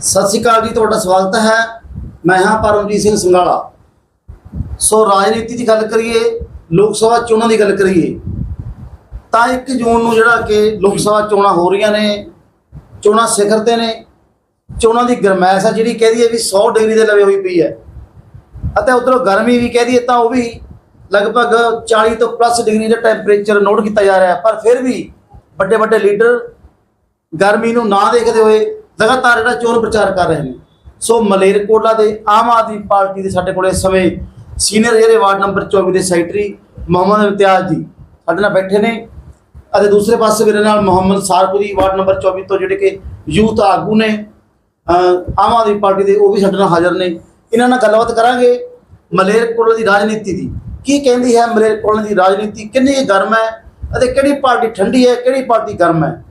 ਸਤਿ ਸ਼੍ਰੀ ਅਕਾਲ ਜੀ, ਤੁਹਾਡਾ ਸਵਾਗਤ ਹੈ। ਮੈਂ ਹਾਂ ਪਰਮਜੀਤ ਸਿੰਘ ਸੰਗਾਲਾ ਸੋ ਰਾਜਨੀਤੀ ਦੀ ਗੱਲ ਕਰੀਏ, ਲੋਕ ਸਭਾ ਚੋਣਾਂ ਦੀ ਗੱਲ ਕਰੀਏ, ਤਾਂ 1 ਜੂਨ ਨੂੰ ਜਿਹੜਾ ਕਿ ਲੋਕ ਸਭਾ ਚੋਣਾਂ ਹੋ ਰਹੀਆਂ ਨੇ, ਚੋਣਾਂ ਸਿਖਰ ਤੇ ਨੇ, ਚੋਣਾਂ ਦੀ ਗਰਮੈਸ਼ ਆ ਜਿਹੜੀ ਕਹਦੀ ਹੈ ਵੀ 100 ਡਿਗਰੀ ਦੇ ਲਵੇ ਹੋਈ ਪਈ ਹੈ। ਅਤੇ ਉਧਰੋਂ ਗਰਮੀ ਵੀ ਕਹਦੀ ਹੈ ਤਾਂ ਉਹ ਵੀ ਲਗਭਗ 40 ਤੋਂ ਪਲੱਸ ਡਿਗਰੀ ਦਾ ਟੈਂਪਰੇਚਰ ਨੋਟ ਕੀਤਾ ਜਾ ਰਿਹਾ, ਪਰ ਫਿਰ ਵੀ ਵੱਡੇ ਵੱਡੇ ਲੀਡਰ ਗਰਮੀ ਨੂੰ ਨਾ ਦੇਖਦੇ ਹੋਏ ਲਗਾਤਾਰ ਜਿਹੜਾ ਚੋਣ ਪ੍ਰਚਾਰ ਕਰ ਰਹੇ ਨੇ। ਸੋ ਮਲੇਰਕੋਟਲਾ ਦੇ ਆਮ ਆਦਮੀ ਪਾਰਟੀ ਦੇ ਸਾਡੇ ਕੋਲ ਇਸ ਸਮੇਂ ਸੀਨੀਅਰ ਜਿਹੜੇ ਵਾਰਡ ਨੰਬਰ 24 ਦੇ ਸੈਕਟਰੀ ਮੁਹੰਮਦ ਇਮਤਿਆਜ਼ ਜੀ ਸਾਡੇ ਨਾਲ ਬੈਠੇ ਨੇ। ਅਤੇ ਦੂਸਰੇ ਪਾਸੇ ਮੇਰੇ ਨਾਲ ਮੁਹੰਮਦ ਸਾਰਪੁਰੀ ਵਾਰਡ ਨੰਬਰ 24 ਤੋਂ ਜਿਹੜੇ ਕਿ ਯੂਥ ਆਗੂ ਨੇ ਆਮ ਆਦਮੀ ਪਾਰਟੀ ਦੇ ਉਹ ਵੀ ਸਾਡੇ ਨਾਲ ਹਾਜ਼ਰ ਨੇ। ਇਹਨਾਂ ਨਾਲ ਗੱਲਬਾਤ ਕਰਾਂਗੇ ਮਲੇਰਕੋਟਲਾ ਦੀ ਰਾਜਨੀਤੀ ਦੀ। ਕੀ ਕਹਿੰਦੀ ਹੈ ਮਲੇਰਕੋਟਲਾ ਦੀ ਰਾਜਨੀਤੀ? ਕਿੰਨੀ ਗਰਮ ਹੈ ਅਤੇ ਕਿਹੜੀ ਪਾਰਟੀ ਠੰਡੀ ਹੈ, ਕਿਹੜੀ ਪਾਰਟੀ ਗਰਮ ਹੈ?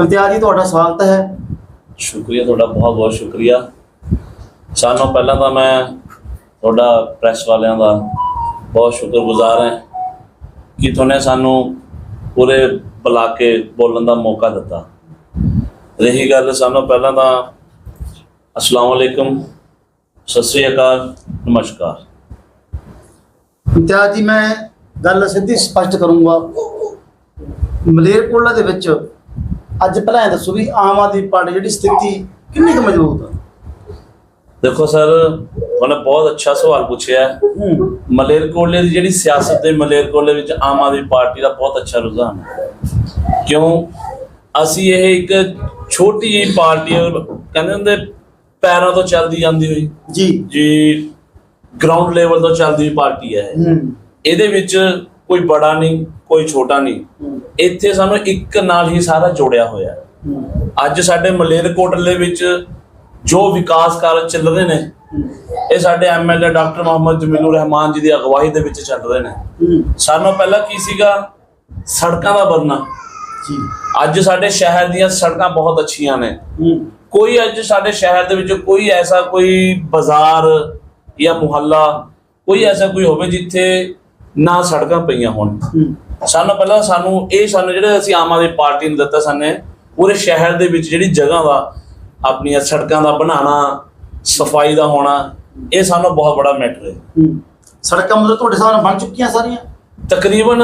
ਇਮਤਿਆਜ਼ ਜੀ, ਤੁਹਾਡਾ ਸਵਾਗਤ ਹੈ। ਸ਼ੁਕਰੀਆ, ਤੁਹਾਡਾ ਬਹੁਤ ਬਹੁਤ ਸ਼ੁਕਰੀਆ। ਸਾਨੂੰ ਪਹਿਲਾਂ ਤਾਂ ਮੈਂ ਤੁਹਾਡਾ ਪ੍ਰੈਸ ਵਾਲਿਆਂ ਦਾ ਬਹੁਤ ਸ਼ੁਕਰਗੁਜ਼ਾਰ ਹਾਂ ਕਿ ਤੁਹਾਨੇ ਸਾਨੂੰ ਪੂਰੇ ਬੁਲਾ ਕੇ ਬੋਲਣ ਦਾ ਮੌਕਾ ਦਿੱਤਾ। ਰਹੀ ਗੱਲ ਸਾਨੂੰ ਪਹਿਲਾਂ ਤਾਂ ਅਸਲਾਮ ਅਲੈਕਮ, ਸਤਿ ਸ੍ਰੀ ਅਕਾਲ, ਨਮਸਕਾਰ। ਇਮਤਿਆਜ਼ ਜੀ, ਮੈਂ ਗੱਲ ਸਿੱਧੀ ਸਪਸ਼ਟ ਕਰੂੰਗਾ। ਮਲੇਰਕੋਟਲਾ ਦੇ ਵਿੱਚ ਅੱਜ ਪਹਿਲਾਂ ਇਹ ਦੱਸੋ ਵੀ ਆਮ ਆਦਮੀ ਪਾਰਟੀ ਜਿਹੜੀ ਸਥਿਤੀ ਕਿੰਨੀ ਕੁ ਮਜ਼ਬੂਤ ਹੈ ਦੇਖੋ ਸਰ ਉਹਨੇ ਬਹੁਤ ਅੱਛਾ ਸਵਾਲ ਪੁੱਛਿਆ। ਹੈ। ਹੂੰ ਮਲੇਰਕੋਟਲੇ ਦੀ ਜਿਹੜੀ ਸਿਆਸਤ ਹੈ ਮਲੇਰਕੋਟਲੇ ਵਿੱਚ ਆਮ ਆਦਮੀ ਪਾਰਟੀ ਦਾ ਬਹੁਤ ਅੱਛਾ ਰੁਝਾਨ ਹੈ। ਕਿਉਂ? ਅਸੀਂ ਇਹ ਇੱਕ ਛੋਟੀ ਜਿਹੀ ਪਾਰਟੀ ਹੈ, ਕਹਿੰਦੇ ਹੁੰਦੇ ਪੈਰਾਂ ਤੋਂ ਚੱਲਦੀ ਜਾਂਦੀ ਹੋਈ। ਜੀ। ਜੀ ਗਰਾਊਂਡ ਲੈਵਲ ਤੋਂ ਚੱਲਦੀ ਹੋਈ ਪਾਰਟੀ ਹੈ ਇਹ। ਹੂੰ। ਇਹਦੇ ਵਿੱਚ ਕੋਈ ਬੜਾ ਨਹੀਂ ਕੋਈ ਛੋਟਾ ਨਹੀਂ। ਇੱਥੇ ਸਾਨੂੰ ਇੱਕ ਨਾਲ ਹੀ ਸਾਰਾ ਜੋੜਿਆ ਹੋਇਆ ਹੈ। ਅੱਜ ਸਾਡੇ ਮਲੇਰਕੋਟਲੇ ਵਿੱਚ ਜੋ ਵਿਕਾਸ ਕਾਰਜ ਚੱਲ ਰਹੇ ਨੇ ਇਹ ਸਾਡੇ ਐਮਐਲਏ ਡਾਕਟਰ ਮੁਹੰਮਦ ਜਮੀਲੁਰ ਰਹਿਮਾਨ ਜੀ ਦੀ ਅਗਵਾਈ ਦੇ ਵਿੱਚ ਚੱਲ ਰਹੇ ਨੇ। ਸਾਨੂੰ ਪਹਿਲਾਂ ਕੀ ਸੀਗਾ? ਸੜਕਾਂ ਦਾ ਬਣਨਾ। ਜੀ। ਅੱਜ ਸਾਡੇ ਸ਼ਹਿਰ ਦੀਆਂ ਸੜਕਾਂ ਬਹੁਤ ਅੱਛੀਆਂ ਨੇ। ਕੋਈ ਅੱਜ ਸਾਡੇ ਸ਼ਹਿਰ ਦੇ ਵਿੱਚ ਕੋਈ ਐਸਾ ਕੋਈ ਬਾਜ਼ਾਰ ਜਾਂ ਮੁਹੱਲਾ ਕੋਈ ਐਸਾ ਕੋਈ ਹੋਵੇ ਜਿੱਥੇ ਨਾ ਸੜਕਾਂ ਪਈਆਂ ਹੋਣ। ਸਾਨੂੰ ਪਹਿਲਾਂ ਸਾਨੂੰ ਇਹ ਸਾਨੂੰ ਜਿਹੜੇ ਅਸੀਂ ਆਮ ਆਦਮੀ ਪਾਰਟੀ ਨੂੰ ਦਿੱਤਾ ਸਾਨੇ ਪੂਰੇ ਸ਼ਹਿਰ ਦੇ ਵਿੱਚ ਜਿਹੜੀ ਜਗ੍ਹਾ ਦਾ ਆਪਣੀਆਂ ਸੜਕਾਂ ਦਾ ਬਣਾਉਣਾ ਸਫ਼ਾਈ ਦਾ ਹੋਣਾ ਇਹ ਸਾਨੂੰ ਬਹੁਤ ਬੜਾ ਮੈਟਰ ਹੈ। ਸੜਕਾਂ ਮਤਲਬ ਤੁਹਾਡੇ ਸਾਹਮਣੇ ਬਣ ਚੁੱਕੀਆਂ ਸਾਰੀਆਂ? ਤਕਰੀਬਨ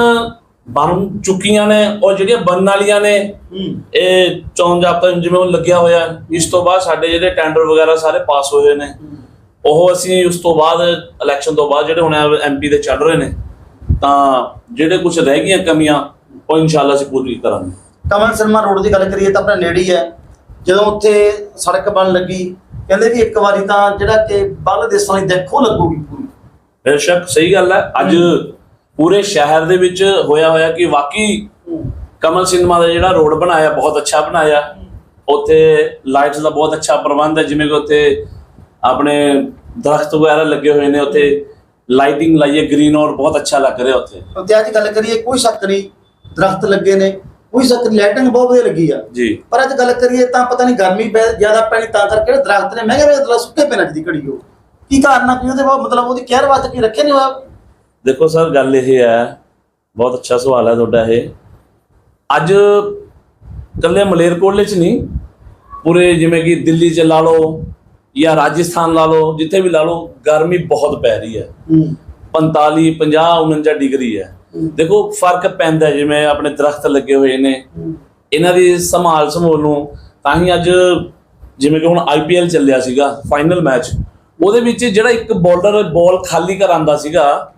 ਬਣ ਚੁੱਕੀਆਂ ਨੇ ਔਰ ਜਿਹੜੀਆਂ ਬਣਨ ਵਾਲੀਆਂ ਨੇ ਇਹ ਚੌਂ ਜਾਪਤਾ ਜਿਵੇਂ ਉਹ ਲੱਗਿਆ ਹੋਇਆ। ਇਸ ਤੋਂ ਬਾਅਦ ਸਾਡੇ ਜਿਹੜੇ ਟੈਂਡਰ ਵਗੈਰਾ ਸਾਰੇ ਪਾਸ ਹੋਏ ਨੇ। ਉਹ ਅਸੀਂ ਉਸ ਤੋਂ ਬਾਅਦ ਇਲੈਕਸ਼ਨ ਤੋਂ ਬਾਅਦ ਜਿਹੜੇ ਹੁਣ ਐਮਪੀ ਦੇ ਚੱਲ ਰਹੇ ਨੇ ਤਾਂ ਜਿਹੜੇ ਕੁਝ ਰਹਿ ਗਈਆਂ ਕਮੀਆਂ ਉਹ ਇਨਸ਼ਾਅੱਲਾ ਅਸੀਂ ਪੂਰੀ ਕਰਾਂਗੇ। ਕਮਲ ਸਰਮਾ ਰੋਡ ਦੀ ਗੱਲ ਕਰੀਏ ਤਾਂ ਆਪਣੇ ਨੇੜੇ ਹੀ ਹੈ। ਜਦੋਂ ਉੱਥੇ ਸੜਕ ਬਣ ਲੱਗੀ ਕਹਿੰਦੇ ਵੀ ਇੱਕ ਵਾਰੀ ਤਾਂ ਜਿਹੜਾ ਕਿ ਬਾਹਰਲੇ ਦੇਸ਼ਾਂ ਦੀ ਦੇਖੋ ਲੱਗੂਗੀ ਪੂਰੀ। ਬੇਸ਼ੱਕ ਸਹੀ ਗੱਲ ਹੈ। ਅੱਜ ਪੂਰੇ ਸ਼ਹਿਰ ਦੇ ਵਿੱਚ ਹੋਇਆ ਹੋਇਆ ਕਿ ਵਾਕਈ ਕਮਲ ਸਿਨੇਮਾ ਦਾ ਜਿਹੜਾ ਰੋਡ ਬਣਾਇਆ ਬਹੁਤ ਅੱਛਾ ਬਣਾਇਆ। ਉੱਥੇ ਲਾਈਟਸ ਦਾ ਬਹੁਤ ਅੱਛਾ ਪ੍ਰਬੰਧ ਹੈ ਜਿਵੇਂ ਕਿ ਉੱਥੇ ਆਪਣੇ ਦਰਖਤ ਵਗੈਰਾ ਲੱਗੇ ਹੋਏ ਨੇ ਉੱਥੇ। ਲਾਈਟਿੰਗ ਲਾਈਏ ਗ੍ਰੀਨ ਔਰ ਬਹੁਤ ਅੱਛਾ ਲੱਗ ਰਿਹਾ ਉੱਥੇ। ਤੇ ਅੱਜ ਗੱਲ ਕਰੀਏ ਕੋਈ ਸ਼ੱਕ ਨਹੀਂ ਦਰਖਤ ਲੱਗੇ ਨੇ ਕੋਈ ਸ਼ੱਕ ਨਹੀਂ ਲਾਈਟਿੰਗ ਬਹੁਤ ਵਧੀਆ ਲੱਗੀ ਆ। ਜੀ। ਪਰ ਅੱਜ ਗੱਲ ਕਰੀਏ ਤਾਂ ਪਤਾ ਨਹੀਂ ਗਰਮੀ ਪੈ ਜ਼ਿਆਦਾ ਪੈਣੀ ਤਾਂ ਕਰਕੇ ਦਰਖਤ ਨੇ ਮਹਿੰਗੇ ਮਹਿੰਗੇ ਦਰਖਤ ਸੁੱਕੇ ਪਏ ਨੇ ਅੱਜ ਦੀ ਘੜੀ ਉਹ। ਕੀ ਕਾਰਨ ਆ ਕੀ ਉਹਦੇ ਬਾਅਦ ਮਤਲਬ ਉਹਦੀ ਕੇਅਰ ਵਾਸਤੇ ਕੀ ਰੱਖਿਆ ਨਹੀਂ ਹੋਇਆ ਦੇਖੋ ਸਰ ਗੱਲ ਇਹ ਹੈ ਬਹੁਤ ਅੱਛਾ ਸਵਾਲ ਹੈ ਤੁਹਾਡਾ ਇਹ। ਅੱਜ ਕੱਲੇ ਮਲੇਰਕੋਟਲੇ ਚ ਨਹੀਂ ਪੂਰੇ ਜਿਵੇਂ ਕਿ ਦਿੱਲੀ ਚ ਲਾ ਲਓ ਜਾਂ ਰਾਜਸਥਾਨ ਲਾ ਲਓ ਜਿੱਥੇ ਵੀ ਲਾ ਲਓ ਗਰਮੀ ਬਹੁਤ ਪੈ ਰਹੀ ਹੈ। ਹੂੰ। 45 50 49 ਡਿਗਰੀ ਹੈ। ਦੇਖੋ ਫ਼ਰਕ ਪੈਂਦਾ ਜਿਵੇਂ ਆਪਣੇ ਦਰਖਤ ਲੱਗੇ ਹੋਏ ਨੇ। ਇਹਨਾਂ ਦੀ ਸੰਭਾਲ ਸੰਭੋਲ ਨੂੰ ਤਾਂ ਹੀ ਅੱਜ ਜਿਵੇਂ ਕਿ ਹੁਣ ਆਈਪੀਐਲ ਚੱਲਿਆ ਸੀਗਾ ਫਾਈਨਲ ਮੈਚ। ਉਹਦੇ ਵਿੱਚ ਜਿਹੜਾ ਇੱਕ ਬੋਲਰ ਬਾਲ ਖਾਲੀ ਕਰਾਂਦਾ ਸੀਗਾ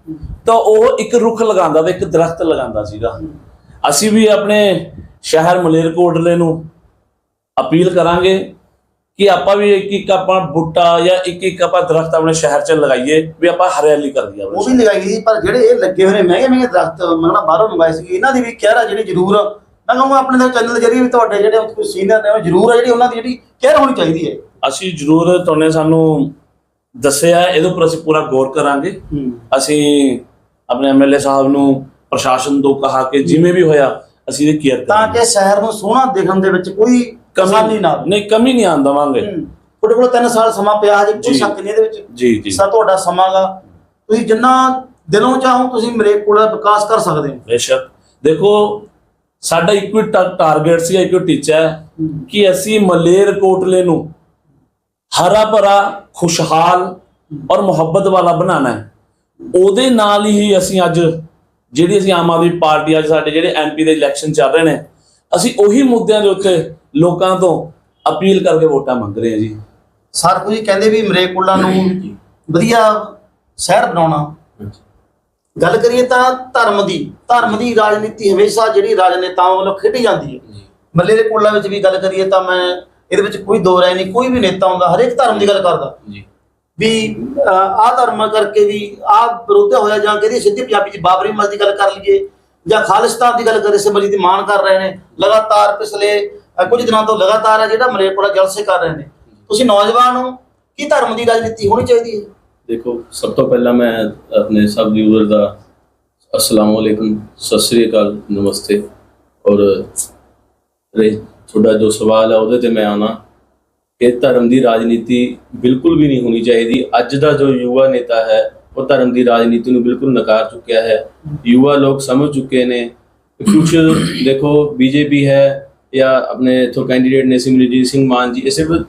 ਤਾਂ ਉਹ ਇੱਕ ਰੁੱਖ ਲਗਾਉਂਦਾ ਤੇ ਇੱਕ ਦਰਖਤ ਲਗਾਉਂਦਾ ਸੀਗਾ। ਅਸੀਂ ਵੀ ਆਪਣੇ ਸ਼ਹਿਰ ਮਲੇਰਕੋਟਲੇ ਨੂੰ ਅਪੀਲ ਕਰਾਂਗੇ ਕਿ ਆਪਾਂ ਵੀ ਇੱਕ ਇੱਕ ਆਪਾਂ ਬੂਟਾ ਜਾਂ ਇੱਕ ਇੱਕ ਆਪਾਂ ਦਰਖਤ ਆਪਣੇ ਸ਼ਹਿਰ 'ਚ ਲਗਾਈਏ ਵੀ ਆਪਾਂ ਹਰਿਆਲੀ ਕਰ ਦਈਏ ਉਹ ਵੀ ਲਗਾਈ ਗਈ ਪਰ ਜਿਹੜੇ ਇਹ ਲੱਗੇ ਹੋਏ ਨੇ ਮਹਿੰਗੇ ਮਹਿੰਗੇ ਦਰਖਤ ਮੰਗਣਾ ਬਾਹਰੋਂ ਮੰਗਾਏ ਸੀ ਇਹਨਾਂ ਦੀ ਵੀ ਕੇਅਰ ਆ ਜਿਹੜੀ ਜ਼ਰੂਰ ਮੈਂ ਕਹੂੰਗਾ ਆਪਣੇ ਦੇ ਚੈਨਲ ਜਰੀਏ ਵੀ ਤੁਹਾਡੇ ਜਿਹੜੇ ਕੋਈ ਸੀਨੀਅਰ ਨੇ ਉਹ ਜ਼ਰੂਰ ਆ ਜਿਹੜੀ ਉਹਨਾਂ ਦੀ ਜਿਹੜੀ ਕੇਅਰ ਹੋਣੀ ਚਾਹੀਦੀ ਹੈ। ਅਸੀਂ ਜ਼ਰੂਰ ਤੁਹਾਨੇ ਸਾਨੂੰ ਦੱਸਿਆ ਹੈ, ਇਹਦੇ ਉੱਪਰ ਅਸੀਂ ਪੂਰਾ ਗੌਰ ਕਰਾਂਗੇ। ਹੂੰ। ਅਸੀਂ ਆਪਣੇ ਐਮਐਲਏ ਸਾਹਿਬ ਨੂੰ ਪ੍ਰਸ਼ਾਸਨ ਤੋਂ ਕਹਾ ਕਿ ਜਿਵੇਂ ਵੀ ਹੋਇਆ ਅਸੀਂ ਇਹਦੀ ਕੇਅਰ ਤਾਂ ਕਿ ਸ਼ਹਿਰ ਨੂੰ ਸੋਹਣਾ ਦੇਖਣ ਦੇ ਵਿੱਚ ਕੋਈ ਕਮੀ ਨਾ ਆਵੇ ਨਹੀਂ ਕਮੀ ਨਹੀਂ ਆਉਣ ਦੇਵਾਂਗੇ। ਤੁਹਾਡੇ ਕੋਲ 3 ਸਾਲ ਸਮਾਂ ਪਿਆ ਹਜੇ ਕੋਈ। ਸ਼ੱਕ ਨਹੀਂ ਇਹਦੇ ਵਿੱਚ? ਜੀ ਜੀ। ਸਾ ਤੁਹਾਡਾ ਸਮਾਂਗਾ ਤੁਸੀਂ ਜਿੰਨਾ ਦਿਲੋਂ ਚਾਹੋ ਤੁਸੀਂ ਮਰੇਕੋਲ ਦਾ ਵਿਕਾਸ ਕਰ ਸਕਦੇ ਹੋ। ਬੇਸ਼ੱਕ। ਦੇਖੋ ਸਾਡਾ ਇੱਕੋ ਟਾਰਗੇਟ ਸੀ ਇੱਕੋ ਟੀਚਾ ਹੈ ਕਿ ਅਸੀਂ ਮਲੇਰ ਕੋਟਲੇ ਨੂੰ ਹਰਾ ਭਰਾ ਖੁਸ਼ਹਾਲ ਔਰ ਮੁਹੱਬਤ ਵਾਲਾ ਬਣਾਉਣਾ ਹੈ। ਉਹਦੇ ਨਾਲ ਹੀ ਅਸੀਂ ਅੱਜ ਜਿਹੜੀ ਅਸੀਂ ਆਮ ਆਦਮੀ ਪਾਰਟੀ ਅੱਜ ਸਾਡੇ ਜਿਹੜੇ ਐਮਪੀ ਦੇ ਇਲੈਕਸ਼ਨ ਚੱਲ ਰਹੇ ਨੇ ਅਸੀਂ ਉਹੀ ਮੁੱਦਿਆਂ ਦੇ ਉੱਤੇ ਲੋਕਾਂ ਤੋਂ ਅਪੀਲ ਕਰਕੇ ਵੋਟਾਂ ਮੰਗ ਰਹੇ ਹਾਂ ਜੀ। ਸਰ ਜੀ ਕਹਿੰਦੇ ਵੀ ਮਰੇਕੁਲਾ ਨੂੰ ਵਧੀਆ ਸ਼ਹਿਰ ਬਣਾਉਣਾ। ਗੱਲ ਕਰੀਏ ਤਾਂ ਧਰਮ ਦੀ ਧਰਮ ਦੀ ਰਾਜਨੀਤੀ ਹਮੇਸ਼ਾ ਜਿਹੜੀ ਰਾਜਨੇਤਾਵਾਂ ਵੱਲੋਂ ਖੇਡੀ ਜਾਂਦੀ ਹੈ। ਮੱਲੇ ਦੇ ਕੋਲਾ ਵਿੱਚ ਵੀ ਗੱਲ ਕਰੀਏ ਤਾਂ ਮੈਂ ਇਹਦੇ ਵਿੱਚ ਕੋਈ ਦੋ ਰਾਏ ਨਹੀਂ ਕੋਈ ਵੀ ਨੇਤਾ ਹੁੰਦਾ ਹਰੇਕ ਧਰਮ ਦੀ ਗੱਲ ਕਰਦਾ। ਜੀ। ਵੀ ਆਹ ਧਰਮ ਕਰਕੇ ਵੀ ਆਹ ਵਿਰੋਧ ਹੋਇਆ ਜਾਂ ਕਿਹਦੀ ਸਿੱਧੀ ਪੰਜਾਬੀ ਚ ਬਾਬਰੀ ਮਸਜਿਦ ਦੀ ਗੱਲ ਕਰ ਲਈਏ ਜਾਂ ਖਾਲਿਸਤਾਨ ਦੀ ਗੱਲ ਕਰੇ ਸੇ ਮਸਜਿਦ ਦੀ ਮਾਣ ਕਰ ਰਹੇ ਨੇ ਲਗਾਤਾਰ ਪਿਛਲੇ ਕੁਝ ਦਿਨਾਂ ਤੋਂ ਲਗਾਤਾਰ ਹੈ ਜਿਹੜਾ ਮਰੇਕੋਲਾ ਜਲਸੇ ਕਰ ਰਹੇ ਨੇ। ਤੁਸੀਂ ਨੌਜਵਾਨ ਹੋ, ਕੀ ਧਰਮ ਦੀ ਰਾਜਨੀਤੀ ਹੋਣੀ ਚਾਹੀਦੀ ਹੈ? ਦੇਖੋ, ਸਭ ਤੋਂ ਪਹਿਲਾਂ ਮੈਂ ਆਪਣੇ ਸਭ ਵਿਊਅਰ ਦਾ ਅਸਲਾਮ ਵਾਲੇਕੁਮ ਸਤਿ ਸ੍ਰੀ ਅਕਾਲ, ਨਮਸਤੇ। ਔਰ ਰੇ, ਤੁਹਾਡਾ ਜੋ ਸਵਾਲ ਹੈ ਉਹਦੇ ਤੇ ਮੈਂ ਆਣਾ ਕਿ ਧਰਮ ਦੀ ਰਾਜਨੀਤੀ ਬਿਲਕੁਲ ਵੀ ਨਹੀਂ ਹੋਣੀ ਚਾਹੀਦੀ। ਅੱਜ ਦਾ ਜੋ ਯੁਵਾ ਨੇਤਾ ਹੈ, ਉਹ ਧਰਮ ਦੀ ਰਾਜਨੀਤੀ ਨੂੰ ਬਿਲਕੁਲ ਨਕਾਰ ਚੁੱਕਿਆ ਹੈ। ਯੁਵਾ ਲੋਕ ਸਮਝ ਚੁੱਕੇ ਨੇ। ਕੁਝ ਦੇਖੋ, ਬੀਜੇਪੀ ਹੈ ਜਾਂ ਆਪਣੇ ਇਥੋਂ ਕੈਂਡੀਡੇਟ ਨੇ ਸਿਮਰਜੀਤ ਸਿੰਘ ਮਾਨ ਜੀ ਇਹ ਸਿਰਫ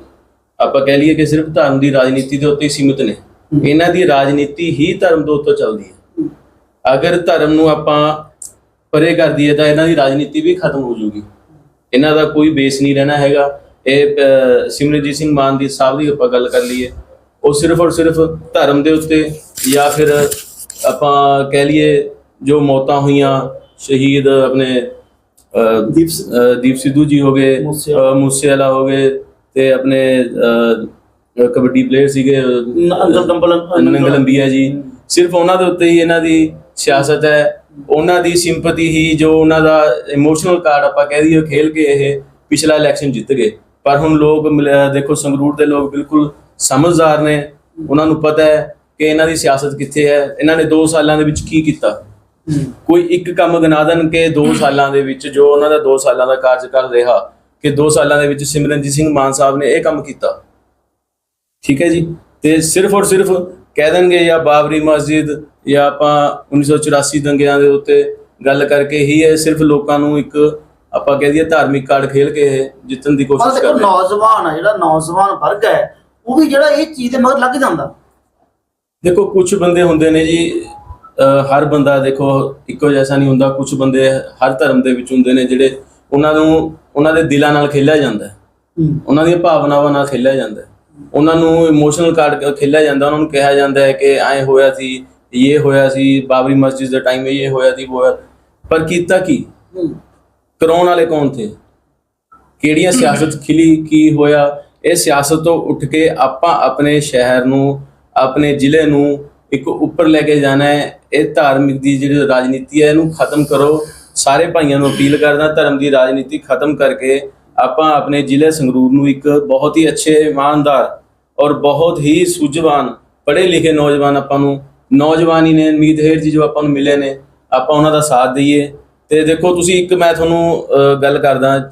ਆਪਾਂ ਕਹਿ ਲਈਏ ਕਿ ਸਿਰਫ ਧਰਮ ਦੀ ਰਾਜਨੀਤੀ ਦੇ ਉੱਤੇ ਹੀ ਸੀਮਿਤ ਨੇ ਇਹਨਾਂ ਦੀ ਰਾਜਨੀਤੀ ਹੀ ਧਰਮ ਦੇ ਉੱਤੇ ਚੱਲਦੀ ਹੈ ਅਗਰ ਧਰਮ ਨੂੰ ਆਪਾਂ ਪਰੇ ਕਰ ਦਈਏ ਤਾਂ ਇਹਨਾਂ ਦੀ ਰਾਜਨੀਤੀ ਵੀ ਖਤਮ ਹੋ ਜੂਗੀ ਇਹਨਾਂ ਦਾ ਕੋਈ ਬੇਸ ਨਹੀਂ ਰਹਿਣਾ ਹੈਗਾ ਇਹ ਸਿਮਰਜੀਤ ਸਿੰਘ ਮਾਨ ਦੀ ਸਾਹਿਬ ਦੀ ਆਪਾਂ ਗੱਲ ਕਰ ਲਈਏ ਉਹ ਸਿਰਫ ਔਰ ਸਿਰਫ ਧਰਮ ਦੇ ਉੱਤੇ ਜਾਂ ਫਿਰ ਆਪਾਂ ਕਹਿ ਲਈਏ ਜੋ ਮੌਤਾਂ ਹੋਈਆਂ ਸ਼ਹੀਦ ਆਪਣੇ ਦੀਪ ਦੀਪ ਸਿੱਧੂ ਜੀ ਹੋ ਗਏ ਮੂਸੇਵਾਲਾ। ਹੋ ਗਏ ਤੇ ਆਪਣੇ ਕਬੱਡੀ ਪਲੇਅਰ ਸੀਗੇ ਨ- ਅੰਕਲ ਦੰਬਲ ਨੰਗਲ ਅੰਬੀਆ ਜੀ। ਸਿਰਫ ਉਹਨਾਂ ਦੇ ਉੱਤੇ ਹੀ ਇਹਨਾਂ ਦੀ ਸਿਆਸਤ ਹੈ। ਉਹਨਾਂ ਦੀ ਸਿੰਪਥੀ ਹੀ ਜੋ ਉਹਨਾਂ ਦਾ ਇਮੋਸ਼ਨਲ ਕਾਰਡ ਆਪਾਂ ਕਹਿ ਦਈਏ ਖੇਲ ਕੇ ਇਹ ਪਿਛਲਾ ਇਲੈਕਸ਼ਨ ਜਿੱਤ ਗਏ। ਪਰ ਹੁਣ ਲੋਕ ਦੇਖੋ ਸੰਗਰੂਰ ਦੇ ਲੋਕ ਬਿਲਕੁਲ ਸਮਝਦਾਰ ਨੇ। ਉਹਨਾਂ ਨੂੰ ਪਤਾ ਹੈ ਕਿ ਇਹਨਾਂ ਦੀ ਸਿਆਸਤ ਕਿੱਥੇ ਹੈ। ਇਹਨਾਂ ਨੇ 2 ਸਾਲਾਂ ਦੇ ਵਿੱਚ ਕੀ ਕੀਤਾ? ਕੋਈ ਇੱਕ ਕੰਮ ਗਿਣਾ ਦੇਣ ਕਿ 2 ਸਾਲਾਂ ਦੇ ਵਿੱਚ ਜੋ ਉਹਨਾਂ ਦਾ 2 ਸਾਲਾਂ ਦਾ ਕਾਰਜਕਾਲ ਰਿਹਾ ਕਿ 2 ਸਾਲਾਂ ਦੇ ਵਿੱਚ ਸਿਮਰਨਜੀਤ ਸਿੰਘ ਮਾਨ ਸਾਹਿਬ ਨੇ ਇਹ ਕੰਮ ਕੀਤਾ। ਠੀਕ ਹੈ ਜੀ? ਤੇ ਸਿਰਫ ਔਰ ਸਿਰਫ ਕਹਿ ਦੇਣਗੇ ਜਾਂ ਬਾਬਰੀ ਮਸਜਿਦ ਜਾਂ ਆਪਾਂ 1984 ਦੰਗਿਆਂ ਦੇ ਉੱਤੇ ਗੱਲ ਕਰਕੇ ਹੀ ਇਹ ਸਿਰਫ ਲੋਕਾਂ ਨੂੰ ਇੱਕ ਆਪਾਂ ਕਹਿ ਦਈਏ ਧਾਰਮਿਕ ਕਾਰਡ ਖੇਲ ਕੇ ਜਿੱਤਣ ਦੀ ਕੋਸ਼ਿਸ਼ ਕਰਦੇ ਨੇ। ਨੌਜਵਾਨ ਆ ਜਿਹੜਾ ਨੌਜਵਾਨ ਵਰਗ ਹੈ ਉਹ ਵੀ ਜਿਹੜਾ ਇਹ ਚੀਜ਼ ਦੇ ਮਗਰ ਲੱਗ ਜਾਂਦਾ। ਦੇਖੋ ਕੁਝ ਬੰਦੇ ਹੁੰਦੇ ਨੇ ਜੀ ਹਰ ਬੰਦਾ ਦੇਖੋ ਇੱਕੋ ਜੈਸਾ ਨਹੀਂ ਹੁੰਦਾ ਕੁਝ ਬੰਦੇ ਹਰ ਧਰਮ ਦੇ ਵਿੱਚ ਹੁੰਦੇ ਨੇ ਜਿਹੜੇ ਉਹਨਾਂ ਨੂੰ ਉਹਨਾਂ ਦੇ ਦਿਲਾਂ ਨਾਲ ਖੇਲਿਆ ਜਾਂਦਾ ਹੈ। ਉਹਨਾਂ ਦੀਆਂ ਭਾਵਨਾਵਾਂ ਨਾਲ ਖੇਲਿਆ ਜਾਂਦਾ ਹੈ। ਉਹਨਾਂ ਨੂੰ ਇਮੋਸ਼ਨਲ ਕਾਰਡ ਖੇਲਿਆ ਜਾਂਦਾ ਉਹਨਾਂ ਨੂੰ ਕਿਹਾ ਜਾਂਦਾ ਹੈ ਕਿ ਐ ਹੋਇਆ ਸੀ ਇਹ ਹੋਇਆ ਸੀ ਬਾਬਰੀ ਮਸਜਿਦ ਦੇ ਟਾਈਮ ਇਹ ਹੋਇਆ ਸੀ ਉਹ ਪਰ ਕੀਤਾ ਕੀ? ਕਰਾਉਣ ਵਾਲੇ ਕੌਣ ਥੇ? ਕਿਹੜੀਆਂ ਸਿਆਸਤ ਖਿਲੀ ਕੀ ਹੋਇਆ? ਇਹ ਸਿਆਸਤ ਤੋਂ ਉੱਠ ਕੇ ਆਪਾਂ ਆਪਣੇ ਸ਼ਹਿਰ ਨੂੰ ਆਪਣੇ ਜ਼ਿਲ੍ਹੇ ਨੂੰ ਇੱਕ ਉੱਪਰ ਲੈ ਕੇ ਜਾਣਾ ਹੈ ਇਹ ਧਾਰਮਿਕ ਦੀ ਜਿਹੜੀ ਰਾਜਨੀਤੀ ਹੈ ਇਹਨੂੰ ਖਤਮ ਕਰੋ। ਸਾਰੇ ਭਾਈਆਂ ਨੂੰ ਅਪੀਲ ਕਰਦਾ ਧਰਮ ਦੀ ਰਾਜਨੀਤੀ ਖਤਮ ਕਰਕੇ ਆਪਾਂ ਆਪਣੇ ਜ਼ਿਲ੍ਹੇ ਸੰਗਰੂਰ ਨੂੰ ਇੱਕ ਬਹੁਤ ਹੀ ਅੱਛੇ ਇਮਾਨਦਾਰ ਔਰ ਬਹੁਤ ਹੀ ਸੂਝਵਾਨ ਪੜ੍ਹੇ ਲਿਖੇ ਨੌਜਵਾਨ ਆਪਾਂ ਨੂੰ ਨੌਜਵਾਨੀ ਨੇ ਮੀਤ ਹੇਰ ਜੀ ਜੋ ਆਪਾਂ ਨੂੰ ਮਿਲੇ ਨੇ ਆਪਾਂ ਉਹਨਾਂ ਦਾ ਸਾਥ ਦਈਏ। ਤੇ ਦੇਖੋ ਤੁਸੀਂ ਇੱਕ ਮੈਂ ਤੁਹਾਨੂੰ ਗੱਲ ਕਰਦਾ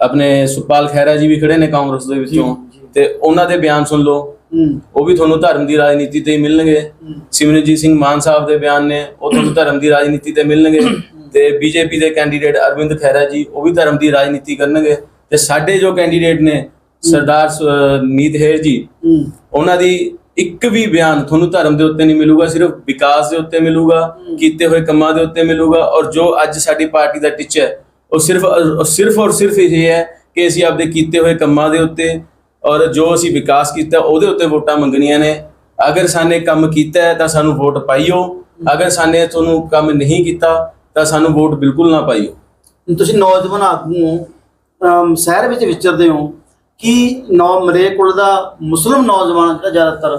ਆਪਣੇ ਸੁਪਾਲ ਖਹਿਰਾ ਜੀ ਵੀ ਖੜੇ ਨੇ ਕਾਂਗਰਸ ਦੇ ਵਿੱਚੋਂ। ਤੇ ਉਹਨਾਂ ਦੇ ਬਿਆਨ ਸੁਣ ਲਓ। ਉਹ ਵੀ ਤੁਹਾਨੂੰ ਧਰਮ ਦੀ ਰਾਜਨੀਤੀ ਤੇ ਹੀ ਮਿਲਣਗੇ। ਸਿਮਰਨਜੀਤ ਸਿੰਘ ਮਾਨ ਸਾਹਿਬ ਦੇ ਬਿਆਨ ਨੇ ਉਹ ਤੁਹਾਨੂੰ ਧਰਮ ਦੀ ਰਾਜਨੀਤੀ ਤੇ ਮਿਲਣਗੇ। ਤੇ ਬੀਜੇਪੀ ਦੇ ਕੈਂਡੀਡੇਟ ਅਰਵਿੰਦ ਖਹਿਰਾ ਜੀ ਉਹ ਵੀ ਧਰਮ ਦੀ ਰਾਜਨੀਤੀ ਕਰਨਗੇ। ਤੇ ਸਾਡੇ ਜੋ ਕੈਂਡੀਡੇਟ ਨੇ ਸਰਦਾਰ ਮੀਤ ਹੇਰ ਜੀ ਉਹਨਾਂ ਦੀ ਇੱਕ ਵੀ ਬਿਆਨ ਤੁਹਾਨੂੰ ਧਰਮ ਦੇ ਉੱਤੇ ਨਹੀਂ ਮਿਲੂਗਾ ਸਿਰਫ ਵਿਕਾਸ ਦੇ ਉੱਤੇ ਮਿਲੂਗਾ ਕੀਤੇ ਹੋਏ ਕੰਮਾਂ ਦੇ ਉੱਤੇ ਮਿਲੂਗਾ। ਔਰ ਜੋ ਅੱਜ ਸਾਡੀ ਪਾਰਟੀ ਦਾ ਟੀਚਾ ਹੈ ਉਹ ਸਿਰਫ ਸਿਰਫ ਔਰ ਸਿਰਫ ਇਹ ਹੈ ਕਿ ਅਸੀਂ ਆਪਦੇ ਕੀਤੇ ਹੋਏ ਕੰਮਾਂ ਦੇ ਉੱਤੇ ਔਰ ਜੋ ਅਸੀਂ ਵਿਕਾਸ ਕੀਤਾ ਉਹਦੇ ਉੱਤੇ ਵੋਟਾਂ ਮੰਗਣੀਆਂ ਨੇ। ਅਗਰ ਸਾਨੇ ਕੰਮ ਕੀਤਾ ਤਾਂ ਸਾਨੂੰ ਵੋਟ ਪਾਈਓ। ਅਗਰ ਸਾਨੇ ਤੁਹਾਨੂੰ ਕੰਮ ਨਹੀਂ ਕੀਤਾ ਤਾਂ ਸਾਨੂੰ ਵੋਟ ਬਿਲਕੁਲ ਨਾ ਪਾਈਓ। ਤੁਸੀਂ ਨੌਜਵਾਨ ਆਗੂ ਅਮ ਸ਼ਹਿਰ ਵਿੱਚ ਵਿਚਰਦੇ ਹੋ ਕਿ ਨੌ ਮਰੇਕੁਲ ਦਾ ਮੁਸਲਮ ਨੌਜਵਾਨ ਜਿਹੜਾ ਜ਼ਿਆਦਾਤਰ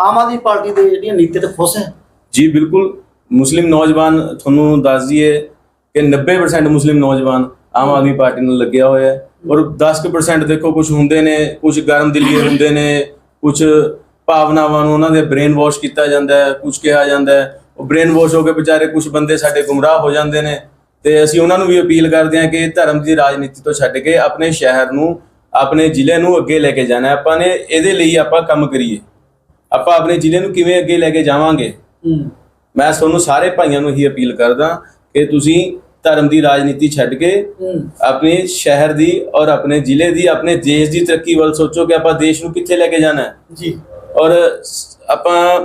ਆਮ ਆਦਮੀ ਪਾਰਟੀ ਦੇ ਜਿਹੜੀਆਂ ਨੀਤੀ ਤੇ ਖੁਸ਼ ਹੈ? ਜੀ ਬਿਲਕੁਲ। ਮੁਸਲਿਮ ਨੌਜਵਾਨ ਤੁਹਾਨੂੰ ਦੱਸ ਦਈਏ ਕਿ 90% ਮੁਸਲਿਮ ਨੌਜਵਾਨ ਆਮ ਆਦਮੀ ਪਾਰਟੀ ਨਾਲ ਲੱਗਿਆ ਹੋਇਆ ਹੈ। ਔਰ 10% ਦੇਖੋ ਕੁਝ ਹੁੰਦੇ ਨੇ ਕੁਝ ਗਰਮ ਦਿਲੀ ਹੁੰਦੇ ਨੇ ਕੁਝ ਭਾਵਨਾਵਾਂ ਨੂੰ ਉਹਨਾਂ ਦੇ ਬ੍ਰੇਨ ਵਾਸ਼ ਕੀਤਾ ਜਾਂਦਾ ਹੈ ਕੁਝ ਕਿਹਾ ਜਾਂਦਾ ਹੈ। ਉਹ ਬ੍ਰੇਨ ਵਾਸ਼ ਹੋ ਕੇ ਵਿਚਾਰੇ ਕੁਝ ਬੰਦੇ ਸਾਡੇ ਗੁੰਮਰਾਹ ਹੋ ਜਾਂਦੇ ਨੇ। ਤੇ ਅਸੀਂ ਉਹਨਾਂ ਨੂੰ ਵੀ ਅਪੀਲ ਕਰਦੇ ਹਾਂ ਕਿ ਧਰਮ ਦੀ ਰਾਜਨੀਤੀ ਤੋਂ ਛੱਡ ਕੇ ਆਪਣੇ ਸ਼ਹਿਰ ਨੂੰ ਆਪਣੇ ਜ਼ਿਲ੍ਹੇ ਨੂੰ ਅੱਗੇ ਲੈ ਕੇ ਜਾਣਾ ਹੈ। ਆਪਾਂ ਨੇ ਇਹਦੇ ਲਈ ਆਪਾਂ ਕੰਮ ਕਰੀਏ। ਆਪਾਂ ਆਪਣੇ ਜ਼ਿਲ੍ਹੇ ਨੂੰ ਕਿਵੇਂ ਅੱਗੇ ਲੈ ਕੇ ਜਾਵਾਂਗੇ? ਮੈਂ ਤੁਹਾਨੂੰ ਸਾਰੇ ਭਾਈਆਂ ਨੂੰ ਇਹੀ ਅਪੀਲ ਕਰਦਾ ਕਿ ਤੁਸੀਂ ਧਰਮ ਦੀ ਰਾਜਨੀਤੀ ਛੱਡ ਕੇ ਆਪਣੇ ਸ਼ਹਿਰ ਦੀ ਔਰ ਆਪਣੇ ਜ਼ਿਲ੍ਹੇ ਦੀ ਆਪਣੇ ਦੇਸ਼ ਦੀ ਤਰੱਕੀ ਵੱਲ ਸੋਚੋ ਕਿ ਆਪਾਂ ਦੇਸ਼ ਨੂੰ ਕਿੱਥੇ ਲੈ ਕੇ ਜਾਣਾ ਹੈ। ਜੀ। ਔਰ ਆਪਾਂ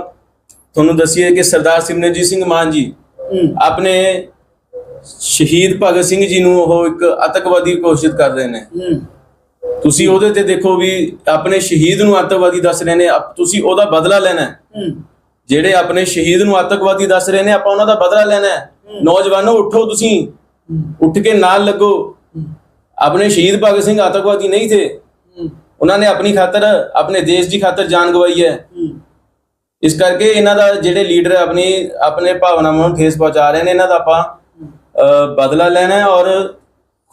ਤੁਹਾਨੂੰ ਦੱਸੀਏ ਕਿ ਸਰਦਾਰ ਸਿਮਰਨਜੀਤ ਸਿੰਘ ਮਾਨ ਜੀ ਆਪਣੇ ਸ਼ਹੀਦ ਭਗਤ ਸਿੰਘ ਜੀ ਨੂੰ ਉਹ ਇੱਕ ਅਤਕਵਾਦੀ ਘੋਸ਼ਿਤ ਕਰ ਰਹੇ ਨੇ। ਤੁਸੀਂ ਉਹਦੇ ਤੇ ਦੇਖੋ ਵੀ ਆਪਣੇ ਸ਼ਹੀਦ ਨੂੰ ਅੱਤਵਾਦੀ ਦੱਸ ਰਹੇ ਨੇ ਤੁਸੀਂ ਉਹਦਾ ਬਦਲਾ ਲੈਣਾ ਜਿਹੜੇ ਆਪਣੇ ਸ਼ਹੀਦ ਨੂੰ ਆਤੰਕਵਾਦੀ ਦੱਸ ਰਹੇ ਨੇ ਆਪਾਂ ਉਹਨਾਂ ਦਾ ਬਦਲਾ ਲੈਣਾ ਹੈ। ਨੌਜਵਾਨੋ ਉੱਠੋ ਤੁਸੀਂ। ਉੱਠ ਕੇ ਨਾਲ ਲੱਗੋ। ਆਪਣੇ ਸ਼ਹੀਦ ਭਗਤ ਸਿੰਘ ਆਤੰਕਵਾਦੀ ਨਹੀਂ ਥੇ। ਉਹਨਾਂ ਨੇ ਆਪਣੀ ਖਾਤਰ ਆਪਣੇ ਦੇਸ਼ ਦੀ ਖਾਤਰ ਜਾਨ ਗਵਾਈ ਹੈ। ਇਸ ਕਰਕੇ ਇਹਨਾਂ ਦਾ ਜਿਹੜੇ ਲੀਡਰ ਆਪਣੀ ਆਪਣੇ ਭਾਵਨਾਵਾਂ ਨੂੰ ਠੇਸ ਪਹੁੰਚਾ ਰਹੇ ਨੇ ਇਹਨਾਂ ਦਾ ਆਪਾਂ ਬਦਲਾ ਲੈਣਾ ਹੈ ਔਰ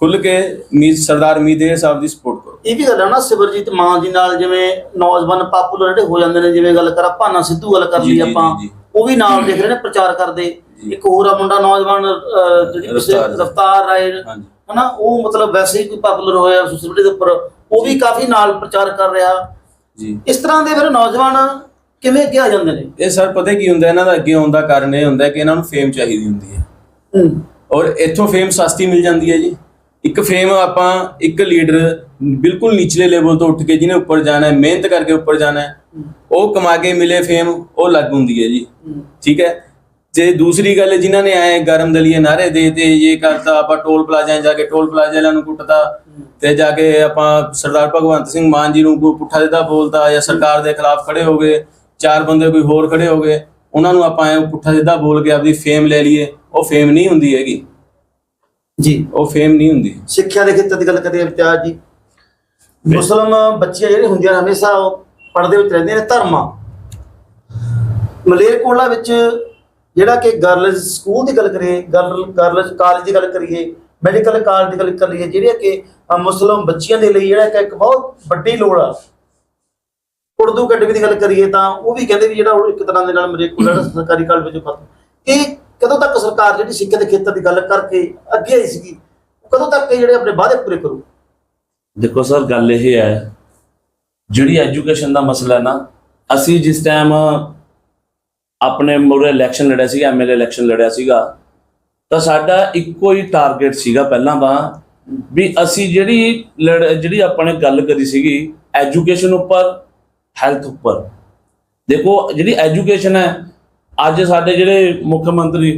ਖੁੱਲ ਕੇ ਮੀਤ ਸਰਦਾਰ ਮੀਦੇ ਸਾਹਿਬ ਦੀ ਸਪੋਰਟ ਕਰੋ। ਇਹ ਵੀ ਗੱਲ ਹੈ ਨਾ ਸਿਮਰਜੀਤ ਮਾਨ ਜੀ ਨਾਲ ਜਿਵੇਂ ਨੌਜਵਾਨ ਪਾਪੂਲਰ ਜਿਹੜੇ ਹੋ ਜਾਂਦੇ ਨੇ ਜਿਵੇਂ ਗੱਲ ਕਰਾਂ ਭਾਨਾ ਸਿੱਧੂ ਗੱਲ ਕਰ ਲਈ ਆਪਾਂ। ਉਹ ਵੀ ਨਾਲ ਦੇਖ ਰਹੇ ਨੇ ਪ੍ਰਚਾਰ ਕਰਦੇ। ਇੱਕ ਹੋਰ ਆ ਮੁੰਡਾ ਨੌਜਵਾਨ ਅਹ, ਜਿਹੜੀ ਰਫਤਾਰ। ਰਫਤਾਰ ਰਾਏ ਹਾਂਜੀ। ਹਨਾ ਉਹ ਮਤਲਬ ਵੈਸੇ ਹੀ ਕੋਈ ਪਾਪੂਲਰ ਹੋਇਆ ਸੋਸ਼ਲ ਮੀਡੀਆ ਦੇ ਉੱਪਰ। ਉਹ ਵੀ ਕਾਫੀ ਨਾਲ ਪ੍ਰਚਾਰ ਕਰ ਰਿਹਾ। ਜੀ। ਇਸ ਤਰ੍ਹਾਂ ਦੇ ਫਿਰ ਨੌਜਵਾਨ ਕਿਵੇਂ ਅੱਗੇ ਆ ਜਾਂਦੇ ਨੇ? ਇਹ ਸਰ ਪਤਾ ਕੀ ਹੁੰਦਾ ਇਹਨਾਂ ਦਾ ਅੱਗੇ ਆਉਣ ਦਾ ਕਾਰਨ ਇਹ ਹੁੰਦਾ ਕਿ ਇਹਨਾਂ ਨੂੰ ਫੇਮ ਚਾਹੀਦੀ ਹੁੰਦੀ ਹੈ। ਹੂੰ। ਔਰ ਇੱਥੋਂ ਫੇਮ ਸਸਤੀ ਮਿਲ ਜਾਂਦੀ ਹੈ ਜੀ। ਇੱਕ ਫੇਮ ਆਪਾਂ ਇੱਕ ਲੀਡਰ ਬਿਲਕੁਲ ਨਿਚਲੇ ਲੈਵਲ ਤੋਂ ਉੱਠ ਕੇ ਜਿਹਨੇ ਉੱਪਰ ਜਾਣਾ ਹੈ ਮਿਹਨਤ ਕਰਕੇ ਉੱਪਰ ਜਾਣਾ ਹੈ ਉਹ ਕਮਾ ਕੇ ਮਿਲੇ ਫੇਮ ਉਹ ਲੱਗ ਹੁੰਦੀ ਹੈ ਜੀ। ਠੀਕ ਹੈ? ਤੇ ਦੂਸਰੀ ਗੱਲ ਜਿਨ੍ਹਾਂ ਨੇ ਆਏ ਗਰਮ ਦਲੀਏ ਨਾਰੇ ਦੇ ਤੇ ਇਹ ਕਰਤਾ ਆਪਾਂ ਟੋਲ ਪਲਾਜ਼ਾ ਜਾ ਕੇ ਟੋਲ ਪਲਾਜ਼ਾ ਵਾਲਿਆਂ ਨੂੰ ਕੁੱਟਦਾ ਤੇ ਜਾ ਕੇ ਆਪਾਂ ਸਰਦਾਰ ਭਗਵੰਤ ਸਿੰਘ ਮਾਨ ਜੀ ਨੂੰ ਕੋਈ ਪੁੱਠਾ ਜਿਹਾ ਬੋਲਦਾ ਜਾਂ ਸਰਕਾਰ ਦੇ ਖਿਲਾਫ ਖੜੇ ਹੋ ਗਏ ਚਾਰ ਬੰਦੇ ਕੋਈ ਹੋਰ ਖੜੇ ਹੋ ਗਏ ਉਹਨਾਂ ਨੂੰ ਆਪਾਂ ਐ ਪੁੱਠਾ ਜਿਹਾ ਬੋਲ ਕੇ ਆਪਦੀ ਫੇਮ ਲੈ ਲਈਏ ਉਹ ਫੇਮ ਨਹੀਂ ਹੁੰਦੀ ਹੈਗੀ। ਜੀ। ਉਹ ਫੇਮ ਨਹੀਂ ਹੁੰਦੀ। ਸਿੱਖਿਆ ਦੇ ਖੇਤਰ ਦੀ ਗੱਲ ਕਰੀਏ ਇਮਤਿਆਜ਼ ਜੀ। ਮੁਸਲਮ ਬੱਚੀਆਂ ਜਿਹੜੇ ਹੁੰਦੀਆਂ ਨੇ ਹਮੇਸ਼ਾ ਉਹ ਪਰਦੇ ਵਿੱਚ ਰਹਿੰਦੀਆਂ ਨੇ ਧਰਮਾਂ। ਮਲੇਰਕੋਟਲਾ ਵਿੱਚ ਜਿਹੜਾ ਕਿ ਗਰਲਜ਼ ਸਕੂਲ ਦੀ ਗੱਲ ਕਰੀਏ ਗਰਲ ਗਰਲਜ਼ ਕਾਲਜ ਦੀ ਗੱਲ ਕਰੀਏ ਮੈਡੀਕਲ ਕਾਲਜ ਦੀ ਗੱਲ ਕਰੀਏ ਜਿਹੜੀਆਂ ਕਿ ਅ, ਮੁਸਲਮ ਬੱਚੀਆਂ ਦੇ ਲਈ ਜਿਹੜਾ ਕਿ ਇੱਕ ਬਹੁਤ ਵੱਡੀ ਲੋੜ ਆ। ਉਰਦੂ ਅਕੈਡਮੀ ਦੀ ਗੱਲ ਕਰੀਏ ਤਾਂ ਉਹ ਵੀ ਕਹਿੰਦੇ ਵੀ ਜਿਹੜਾ ਉਹ ਇੱਕ ਤਰ੍ਹਾਂ ਦੇ ਨਾਲ ਮਲੇਰਕੋਟਲਾ ਜਿਹੜਾ ਸਰਕਾਰੀ ਕਾਲਜ ਵਿੱਚ ਖਤਮ ਇਹ ਕਦੋਂ ਤੱਕ ਸਰਕਾਰ ਜਿਹੜੀ ਸਿੱਖਿਆ ਦੇ ਖੇਤਰ ਦੀ ਗੱਲ ਕਰਕੇ ਅੱਗੇ ਆਈ ਸੀਗੀ ਕਦੋਂ ਤੱਕ ਇਹ ਜਿਹੜੇ ਆਪਣੇ ਵਾਅਦੇ ਪੂਰੇ ਕਰੂ? ਦੇਖੋ ਸਰ ਗੱਲ ਇਹ ਹੈ ਜਿਹੜੀ ਐਜੂਕੇਸ਼ਨ ਦਾ ਮਸਲਾ ਹੈ ਨਾ ਅਸੀਂ ਜਿਸ ਟਾਈਮ ਆਪਣੇ ਮੂਰੇ ਇਲੈਕਸ਼ਨ ਲੜਿਆ ਸੀਗਾ ਐਮਐਲਏ ਇਲੈਕਸ਼ਨ ਲੜਿਆ ਸੀਗਾ। ਤਾਂ ਸਾਡਾ ਇੱਕੋ ਹੀ ਟਾਰਗੇਟ ਸੀਗਾ ਪਹਿਲਾਂ ਤਾਂ ਵੀ ਅਸੀਂ ਜਿਹੜੀ ਜਿਹੜੀ ਆਪਣੇ ਗੱਲ ਕਰੀ ਸੀਗੀ ਐਜੂਕੇਸ਼ਨ ਉੱਪਰ ਹੈਲਥ ਉੱਪਰ। ਦੇਖੋ ਜਿਹੜੀ ਐਜੂਕੇਸ਼ਨ ਹੈ ਅੱਜ ਸਾਡੇ ਜਿਹੜੇ ਮੁੱਖ ਮੰਤਰੀ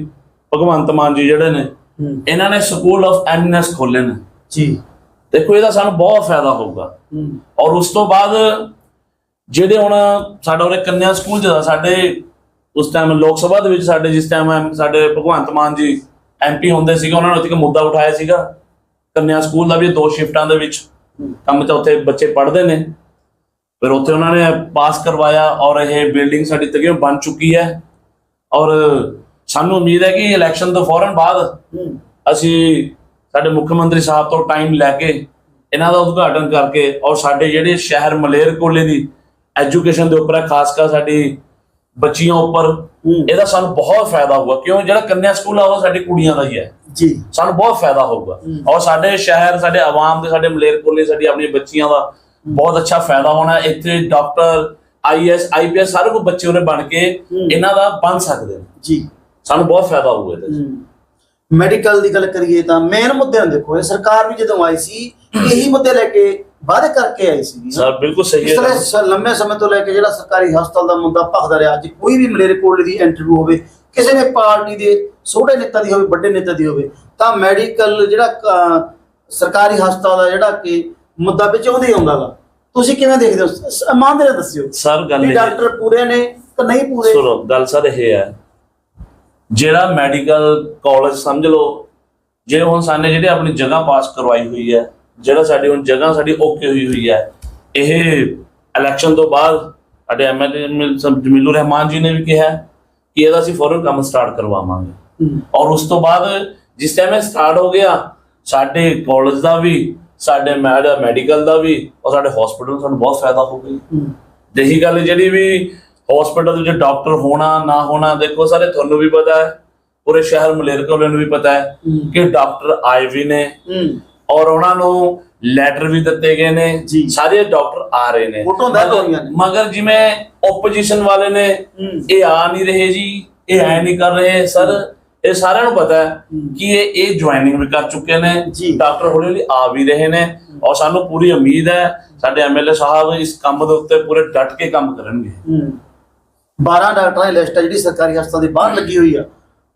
ਭਗਵੰਤ ਮਾਨ ਜੀ ਜਿਹੜੇ ਨੇ ਇਹਨਾਂ ਨੇ ਸਕੂਲ ਆਫ ਐਮਨੈਸ ਖੋਲੇ ਨੇ। ਜੀ। ਦੇਖੋ ਇਹਦਾ ਸਾਨੂੰ ਬਹੁਤ ਫਾਇਦਾ ਹੋਊਗਾ। ਔਰ ਉਸ ਤੋਂ ਬਾਅਦ ਜਿਹੜੇ ਹੁਣ ਸਾਡਾ ਉਰੇ ਕੰਨਿਆ ਸਕੂਲ ਜਿਹੜਾ ਸਾਡੇ ਉਸ ਟਾਈਮ ਲੋਕ ਸਭਾ ਦੇ ਵਿੱਚ ਸਾਡੇ ਜਿਸ ਟਾਈਮ ਸਾਡੇ ਭਗਵੰਤ ਮਾਨ ਜੀ ਐਮਪੀ ਹੁੰਦੇ ਸੀਗੇ, ਉਹਨਾਂ ਨੇ ਉੱਥੇ ਇੱਕ ਮੁੱਦਾ ਉਠਾਇਆ ਸੀਗਾ, ਕੰਨਿਆ ਸਕੂਲ ਦਾ ਵੀ ਦੋ ਸ਼ਿਫਟਾਂ ਦੇ ਵਿੱਚ। ਕੰਮ ਤਾਂ ਉੱਥੇ ਬੱਚੇ ਪੜ੍ਹਦੇ ਨੇ। ਫਿਰ ਉੱਥੇ ਉਹਨਾਂ ਨੇ ਪਾਸ ਕਰਵਾਇਆ ਔਰ ਇਹ ਬਿਲਡਿੰਗ ਸਾਡੀ ਤਕਰੀਬਨ ਬਣ ਚੁੱਕੀ ਹੈ। ਔਰ ਸਾਨੂੰ ਉਮੀਦ ਹੈ ਕਿ ਇਲੈਕਸ਼ਨ ਤੋਂ ਫੌਰਨ ਬਾਅਦ ਅਸੀਂ ਸਾਡੇ ਮੁੱਖ ਮੰਤਰੀ ਸਾਹਿਬ ਤੋਂ ਟਾਈਮ ਲੈ ਕੇ ਇਹਨਾਂ ਦਾ ਉਦਘਾਟਨ ਕਰਕੇ ਔਰ ਸਾਡੇ ਜਿਹੜੇ ਸ਼ਹਿਰ ਮਲੇਰਕੋਲੇ ਦੀ ਐਜੂਕੇਸ਼ਨ ਦੇ ਉੱਪਰ ਹੈ, ਖਾਸ ਕਰ ਸਾਡੀ ਬੱਚੀਆਂ ਉੱਪਰ ਇਹਦਾ ਸਾਨੂੰ ਬਹੁਤ ਫਾਇਦਾ ਹੋਊਗਾ। ਕਿਉਂ? ਜਿਹੜਾ ਕੰਨਿਆ ਸਕੂਲ ਆ ਉਹ ਸਾਡੀ ਕੁੜੀਆਂ ਦਾ ਹੀ ਹੈ। ਜੀ। ਸਾਨੂੰ ਬਹੁਤ ਫਾਇਦਾ ਹੋਊਗਾ। ਔਰ ਸਾਡੇ ਸ਼ਹਿਰ ਸਾਡੇ ਆਵਾਮ ਦੇ ਸਾਡੇ ਮਲੇਰਕੋਟਲੇ ਸਾਡੀ ਆਪਣੀਆਂ ਬੱਚੀਆਂ ਦਾ ਬਹੁਤ ਅੱਛਾ ਫਾਇਦਾ ਹੋਣਾ। ਇੱਥੇ ਡਾਕਟਰ ਆਈਐਸ ਆਈਪੀਐਸ ਸਾਰੇ ਕੋ ਬੱਚੇ ਉਹਨੇ ਬਣ ਕੇ। ਇਹਨਾਂ ਦਾ ਬਣ ਸਕਦੇ ਨੇ। ਜੀ। ਸਾਨੂੰ ਬਹੁਤ ਫਾਇਦਾ ਹੋਊਗਾ ਇਹਦੇ। ਮੈਡੀਕਲ ਦੀ ਗੱਲ ਕਰੀਏ ਤਾਂ ਮੇਨ ਮੁੱਦੇ ਨੂੰ ਦੇਖੋ। ਇਹ ਸਰਕਾਰ ਵੀ ਜਦੋਂ ਆਈ ਸੀ ਇਹੀ ਮੁੱਦੇ ਲੈ ਕੇ ਵਾਅਦੇ ਕਰਕੇ ਆਈ ਸੀ। ਸਰ ਬਿਲਕੁਲ ਸਹੀ ਇਸ ਹੈ ਤਰ੍ਹਾਂ ਸ- ਲੰਮੇ ਸਮੇਂ ਤੋਂ ਲੈ ਕੇ ਜਿਹੜਾ ਸਰਕਾਰੀ ਹਸਪਤਾਲ ਦਾ ਮੁੱਦਾ ਭਖਦਾ ਰਿਹਾ ਅੱਜ ਕੋਈ ਵੀ ਮਲੇਰਕੋਟਲੇ ਦੀ ਇੰਟਰਵਿਊ ਹੋਵੇ ਕਿਸੇ ਵੀ ਪਾਰਟੀ ਦੇ ਛੋਟੇ ਨੇਤਾ ਦੀ ਹੋਵੇ ਵੱਡੇ ਨੇਤਾ ਦੀ ਹੋਵੇ ਤਾਂ ਮੈਡੀਕਲ ਜਿਹੜਾ ਸਰਕਾਰੀ ਹਸਪਤਾਲ ਦਾ ਜਿਹੜਾ ਕਿ ਮੁੱਦਾ ਵਿੱਚ ਆਉਂਦਾ ਹੀ ਆਉਂਦਾ ਗਾ ਤੁਸੀਂ ਕਿਵੇਂ ਦੇਖਦੇ ਹੋ? ਇਮਾਨਦਾਰੀ ਦੱਸਿਓ। ਸਰ ਗੱਲ ਇਹ ਡਾਕਟਰ ਪੂਰੇ ਨੇ ਕਿ ਨਹੀਂ ਪੂਰੇ? ਸੁਣੋ ਗੱਲ ਸਰ ਇਹ ਹੈ। ਜਿਹੜਾ ਮੈਡੀਕਲ ਕਾਲਜ ਸਮਝ ਲਓ ਜਿਹੜੇ ਹੁਣ ਸਾਨੇ ਜਿਹੜੇ ਆਪਣੀ ਜਗ੍ਹਾ ਪਾਸ ਕਰਵਾਈ ਹੋਈ ਹੈ ਜਿਹੜਾ ਸਾਡੀ ਹੁਣ ਜਗ੍ਹਾ ਸਾਡੀ ਓਕੇ ਹੋਈ ਹੋਈ ਹੈ। ਇਹ ਇਲੈਕਸ਼ਨ ਤੋਂ ਬਾਅਦ ਸਾਡੇ ਐਮਐਲਏ ਜਮੀਲੁਰ ਰਹਿਮਾਨ ਜੀ ਨੇ ਵੀ ਕਿਹਾ ਕਿ ਇਹਦਾ ਅਸੀਂ ਫੌਰਨ ਕੰਮ ਸਟਾਰਟ ਕਰਵਾਵਾਂਗੇ। ਔਰ ਉਸ ਤੋਂ ਬਾਅਦ ਜਿਸ ਟਾਈਮ ਇਹ ਸਟਾਰਟ ਹੋ ਗਿਆ ਸਾਡੇ ਕਾਲਜ ਦਾ ਵੀ ਸਾਡੇ ਮੈਡੀਕਲ ਦਾ ਵੀ ਔਰ ਸਾਡੇ ਹਸਪੀਟਲ ਨੂੰ ਸਾਨੂੰ ਬਹੁਤ ਫਾਇਦਾ ਹੋ ਗਿਆ। ਹੂੰ, ਰਹੀ ਗੱਲ ਜਿਹੜੀ ਵੀ ਹਸਪੀਟਲ ਵਿੱਚ ਡਾਕਟਰ ਹੋਣਾ ਨਾ ਹੋਣਾ ਦੇਖੋ ਸਾਰੇ ਤੁਹਾਨੂੰ ਵੀ ਪਤਾ ਹੈ। ਪੂਰੇ ਸ਼ਹਿਰ ਮਲੇਰਕੋਟਲੇ ਨੂੰ ਵੀ ਪਤਾ ਹੈ ਕਿ ਡਾਕਟਰ ਆਏ ਵੀ ਨੇ। ਔਰ ਉਹਨਾਂ ਨੂੰ ਲੈਟਰ ਵੀ ਦਿੱਤੇ ਗਏ ਨੇ ਜੀ। ਸਾਰੇ ਡਾਕਟਰ ਆ ਰਹੇ ਨੇ। ਦਰਜ ਮਗਰ- ਹੋਈਆਂ ਨੇ। ਮਗਰ ਜਿਵੇਂ ਓਪੋਜੀਸ਼ਨ ਵਾਲੇ ਨੇ ਹੂੰ। ਇਹ ਆ ਨਹੀਂ ਰਹੇ ਜੀ ਇਹ ਐ ਨਹੀਂ ਕਰ ਰਹੇ ਸਰ। ਇਹ ਸਾਰਿਆਂ ਨੂੰ ਪਤਾ ਹੈ ਕਿ ਇਹ ਇਹ ਜੁਆਇਨਿੰਗ ਵੀ ਕਰ ਚੁੱਕੇ ਨੇ। ਜੀ। ਡਾਕਟਰ ਹੌਲੀ ਹੌਲੀ ਆ ਵੀ ਰਹੇ ਨੇ। ਔਰ ਸਾਨੂੰ ਪੂਰੀ ਉਮੀਦ ਹੈ ਸਾਡੇ ਐਮਐਲਏ ਸਾਹਿਬ ਇਸ ਕੰਮ ਦੇ ਉੱਤੇ ਪੂਰੇ ਡਟ ਕੇ ਕੰਮ ਕਰਨਗੇ। ਹੂੰ। 12 ਡਾਕਟਰਾਂ ਦੀ ਲਿਸਟ ਹੈ ਜਿਹੜੀ ਸਰਕਾਰੀ ਹਸਪਤਾਲ ਦੇ ਬਾਹਰ ਲੱਗੀ ਹੋਈ ਆ।